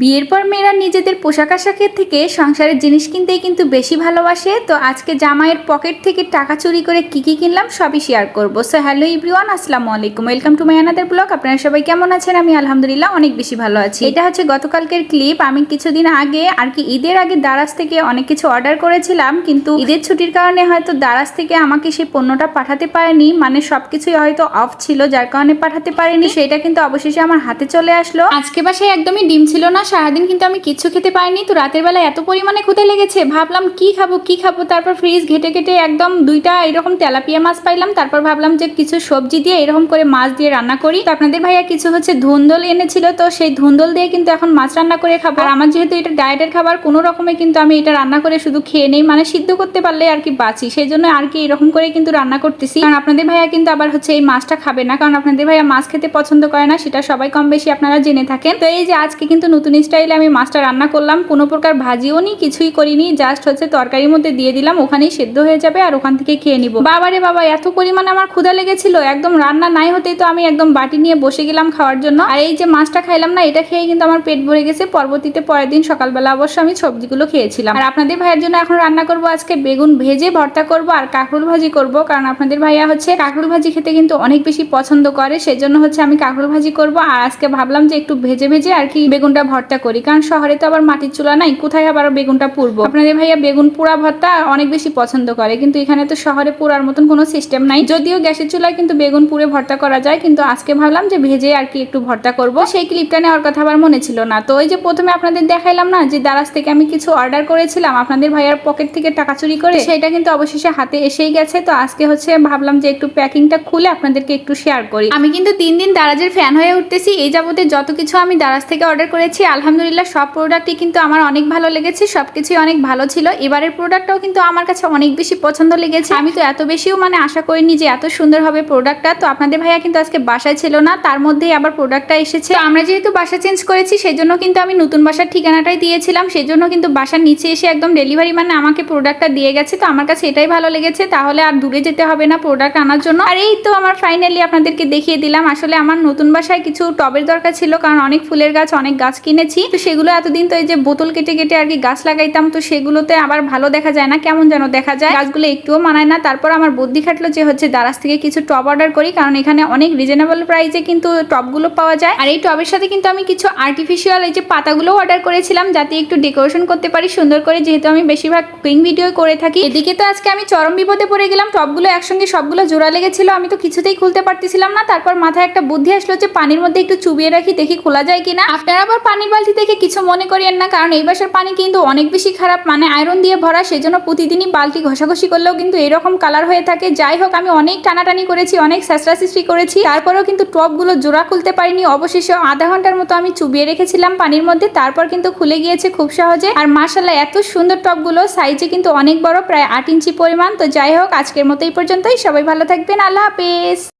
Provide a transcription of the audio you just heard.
বিয়ের পর মেয়েরা নিজেদের পোশাক আশাকের থেকে সংসারের জিনিস কিনতেই কিন্তু বেশি ভালোবাসে। তো আজকে জামাইয়ের পকেট থেকে টাকা চুরি করে কি কী কিনলাম সবই শেয়ার করব। সো হ্যালো ইভরিওয়ান আসসালামু আলাইকুম। Welcome to my another blog আপনারা সবাই কেমন আছেন? আমি আলহামদুলিল্লাহ অনেক বেশি ভালো আছি। এটা হচ্ছে গতকালকের ক্লিপ আমি কিছুদিন আগে আর কি ঈদের আগে দারাজ থেকে অনেক কিছু অর্ডার করেছিলাম, কিন্তু ঈদের ছুটির কারণে হয়তো দারাজ থেকে আমাকে সেই পণ্যটা পাঠাতে পারেনি। মানে সব কিছুই হয়তো অফ ছিল, যার কারণে পাঠাতে পারেনি। সেটা কিন্তু অবশেষে আমার হাতে চলে আসলো। আজকে বাসায় একদমই ডিম ছিল না সারাদিন কিন্তু আমি কিচ্ছু খেতে পারিনি, তো রাতের বেলা এত পরিমাণে ক্ষুদে লেগেছে, ভাবলাম কি খাব কি খাব, তারপর ফ্রিজ ঘেটে ঘেটে একদম দুইটা এরকম তেলাপিয়া মাছ পাইলাম, তারপর ভাবলাম যে কিছু সবজি দিয়ে এরকম করে মাছ দিয়ে রান্না করি। তো আপনাদের ভাইয়া কিছু হচ্ছে ধুন্দল এনেছিল, তো সেই ধুন্দল দিয়ে কিন্তু এখন মাছ রান্না করে খাব। আর আমার যেহেতু এটা ডায়েটের খাবার, কোনো রকমে কিন্তু আমি এটা রান্না করে শুধু খেয়ে নেই মানে সিদ্ধ করতে পারলে আর কি বাঁচি, সেই জন্য আর কি এরকম করে কিন্তু রান্না করতেছি। কারণ আপনাদের ভাইয়া কিন্তু আবার হচ্ছে এই মাছটা খাবে না, কারণ আপনাদের ভাইয়া মাছ খেতে পছন্দ করে না, সেটা সবাই কম বেশি আপনারা জেনে থাকেন। তো এই যে আজকে কিন্তু নতুন স্টাইলে আমি মাছটা রান্না করলাম। কোনো প্রকার ভাজিও নি, কিছুই করিনি। জাস্ট হচ্ছে তরকারির মধ্যে দিয়ে দিলাম, ওখানেই সেদ্ধ হয়ে যাবে আর ওখান থেকে খেয়ে নিব। বাবারে বাবা, এত পরিমাণে আমার ক্ষুধা লেগেছিল। একদম রান্না নাই হতেই তো আমি একদম বাটি নিয়ে বসে গেলাম খাওয়ার জন্য। আর এই যে মাছটা খাইলাম না, এটা খেয়ে কিন্তু আমার পেট ভরে গেছে। পরবর্তীতে পরের দিন সকালবেলা অবশ্য আমি সবজিগুলো খেয়েছিলাম। আর আপনাদের ভাইয়ের জন্য এখন রান্না করব আজকে বেগুন ভেজে ভর্তা করব আর কাঁকরুল ভাজি করব। কারণ আপনাদের ভাইয়া হচ্ছে কাঁকরুল ভাজি খেতে কিন্তু অনেক বেশি পছন্দ করে। সেজন্য হচ্ছে আমি কাঁকরুল ভাজি করব। আর আজকে ভাবলাম যে একটু ভেজে ভেজে আর কি বেগুনটা ভর্তা করি। কারণ শহরে তো আবার মাটির চুলা নাই, কোথায় আবার বেগুনটা পুরবো আপনাদের ভাইয়া বেগুন পোড়া ভর্তা অনেক বেশি পছন্দ করে, কিন্তু এখানে তো শহরে পোড়ার মতন কোনো সিস্টেম নাই। যদিও গ্যাসের চুলায় কিন্তু বেগুন পুড়ে ভর্তা করা যায়, কিন্তু আজকে ভাবলাম যে ভেজে আর কি একটু ভর্তা করব। সেই ক্লিপটা নেওয়ার কথা আবার মনে ছিল না। তো ওই যে প্রথমে আপনাদের দেখাইলাম না যে দারাজ থেকে আমি কিছু অর্ডার করেছিলাম, আপনাদের ভাইয়ার পকেট থেকে টাকা চুরি করে সেটা কিন্তু অবশেষে হাতে এসেই গেছে। তো আজকে হচ্ছে ভাবলাম যে একটু প্যাকিংটা খুলে আপনাদেরকে একটু শেয়ার করি। আমি কিন্তু তিন দিন দারাজের ফ্যান হয়ে উঠতেছি। এই যাবতে যত কিছু আমি দারাজ থেকে অর্ডার করেছি আলহামদুলিল্লাহ, সব প্রোডাক্টই কিন্তু আমার অনেক ভালো লেগেছে সব কিছুই অনেক ভালো ছিল। এবারের প্রোডাক্টটাও কিন্তু আমার কাছে অনেক বেশি পছন্দ লেগেছে। আমি তো এত বেশিও মানে আশা করিনি যে এত সুন্দর হবে প্রোডাক্টটা তো আপনাদের ভাইয়া কিন্তু আজকে বাসায় ছিল না, তার মধ্যেই আবার প্রোডাক্টটা এসেছে। আমরা যেহেতু বাসা চেঞ্জ করেছি সেই জন্য কিন্তু আমি নতুন বাসার ঠিকানাটাই দিয়েছিলাম। সেই জন্য কিন্তু বাসার নিচে এসে একদম ডেলিভারি মানে আমাকে প্রোডাক্টটা দিয়ে গেছে। তো আমার কাছে এটাই ভালো লেগেছে, তাহলে আর দূরে যেতে হবে না প্রোডাক্ট আনার জন্য। আর এই তো আমার ফাইনালি আপনাদেরকে দেখিয়ে দিলাম, আসলে আমার নতুন বাসায় কিছু টবের দরকার ছিল, কারণ অনেক ফুলের গাছ, অনেক গাছ কিনেছি তো সেগুলো এতদিন তো এই যে বোতল কেটে কেটে আর কি গাছ লাগাইতাম, তো সেগুলোতে আবার ভালো দেখা যায় না, কেমন যেন দেখা যায়। গাছগুলো একটুও মানায় না। তারপর আমার বুদ্ধি খাটলো যে হচ্ছে দারাজ থেকে কিছু টব অর্ডার করি, কারণ এখানে অনেক রিজনেবল প্রাইসে কিন্তু টবগুলো পাওয়া যায়। আর এই টবের সাথে কিন্তু আমি কিছু আর্টিফিশিয়াল এই যে পাতাগুলো অর্ডার করেছিলাম, যাতে একটু ডেকোরেশন করতে পারি সুন্দর করে, যেহেতু আমি বেশিরভাগ কুইং ভিডিও করে থাকি। এদিকে তো আজকে আমি চরম বিপদে পড়ে গেলাম, টবগুলো একসঙ্গে সবগুলো জোড়া লেগেছিল, আমি তো কিছুতেই খুলতে পারতেছিলাম না। তারপর মাথায় একটা বুদ্ধি আসলো যে পানির মধ্যে একটু চুবিয়ে রাখি, দেখি খোলা যায় কিনা। আপনারা আবার পানির বালতি দেখে কিছু মনে করিয়েন না, কারণ এই বাসার পানি কিন্তু অনেক বেশি খারাপ। মানে আয়রন দিয়ে ভরা, সেজন্য প্রতিদিনই বালতি ঘষাঘষি করলেও কিন্তু এরকম কালার হয়ে থাকে। যাই হোক, আমি অনেক টানাটানি করেছি, অনেক স্যাঁচড়াসিস্টি করেছি। তারপরেও কিন্তু টপগুলো জোড়া খুলতে পারিনি। অবশেষে আধা ঘণ্টার মতো আমি চুবিয়ে রেখেছিলাম পানির মধ্যে। তারপর কিন্তু খুলে গিয়েছে খুব সহজে। আর মাসাল্লাহ এত সুন্দর টপগুলো সাইজে কিন্তু অনেক বড়, প্রায় আট ইঞ্চি পরিমাণ। তো যাই হোক, আজকের মতো এই পর্যন্তই। সবাই ভালো থাকবেন। আল্লাহ হাফেজ।